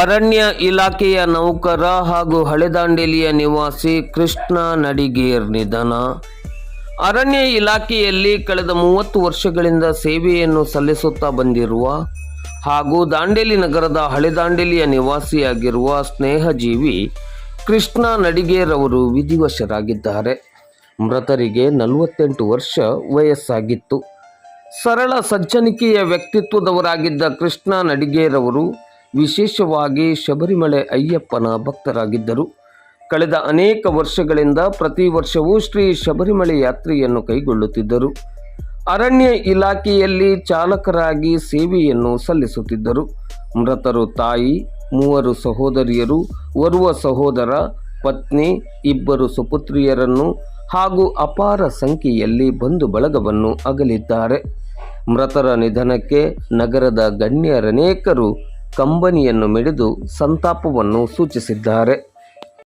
ಅರಣ್ಯ ಇಲಾಖೆಯ ನೌಕರ ಹಾಗೂ ಹಳೆದಾಂಡೇಲಿಯ ನಿವಾಸಿ ಕೃಷ್ಣ ನಡಿಗೇರ್ ನಿಧನ. ಅರಣ್ಯ ಇಲಾಖೆಯಲ್ಲಿ ಕಳೆದ ಮೂವತ್ತು ವರ್ಷಗಳಿಂದ ಸೇವೆಯನ್ನು ಸಲ್ಲಿಸುತ್ತಾ ಬಂದಿರುವ ಹಾಗೂ ದಾಂಡೇಲಿ ನಗರದ ಹಳೆದಾಂಡೇಲಿಯ ನಿವಾಸಿಯಾಗಿರುವ ಸ್ನೇಹಜೀವಿ ಕೃಷ್ಣ ನಡಿಗೇರ್ ಅವರು ವಿಧಿವಶರಾಗಿದ್ದಾರೆ. ಮೃತರಿಗೆ ನಲವತ್ತೆಂಟು ವರ್ಷ ವಯಸ್ಸಾಗಿತ್ತು. ಸರಳ ಸಜ್ಜನಿಕೆಯ ವ್ಯಕ್ತಿತ್ವದವರಾಗಿದ್ದ ಕೃಷ್ಣ ನಡಿಗೇರವರು ವಿಶೇಷವಾಗಿ ಶಬರಿಮಲೆ ಅಯ್ಯಪ್ಪನ ಭಕ್ತರಾಗಿದ್ದರು. ಕಳೆದ ಅನೇಕ ವರ್ಷಗಳಿಂದ ಪ್ರತಿ ವರ್ಷವೂ ಶ್ರೀ ಶಬರಿಮಲೆ ಯಾತ್ರೆಯನ್ನು ಕೈಗೊಳ್ಳುತ್ತಿದ್ದರು. ಅರಣ್ಯ ಇಲಾಖೆಯಲ್ಲಿ ಚಾಲಕರಾಗಿ ಸೇವೆಯನ್ನು ಸಲ್ಲಿಸುತ್ತಿದ್ದರು. ಮೃತರು ತಾಯಿ, ಮೂವರು ಸಹೋದರಿಯರು, ಓರ್ವ ಸಹೋದರ, ಪತ್ನಿ, ಇಬ್ಬರು ಸುಪುತ್ರಿಯರನ್ನು ಹಾಗೂ ಅಪಾರ ಸಂಖ್ಯೆಯಲ್ಲಿ ಬಂಧು ಬಳಗವನ್ನು ಅಗಲಿದ್ದಾರೆ. ಮೃತರ ನಿಧನಕ್ಕೆ ನಗರದ ಗಣ್ಯರನೇಕರು ಕಂಬನಿಯನ್ನು ಮಿಡಿದು ಸಂತಾಪವನ್ನು ಸೂಚಿಸಿದ್ದಾರೆ.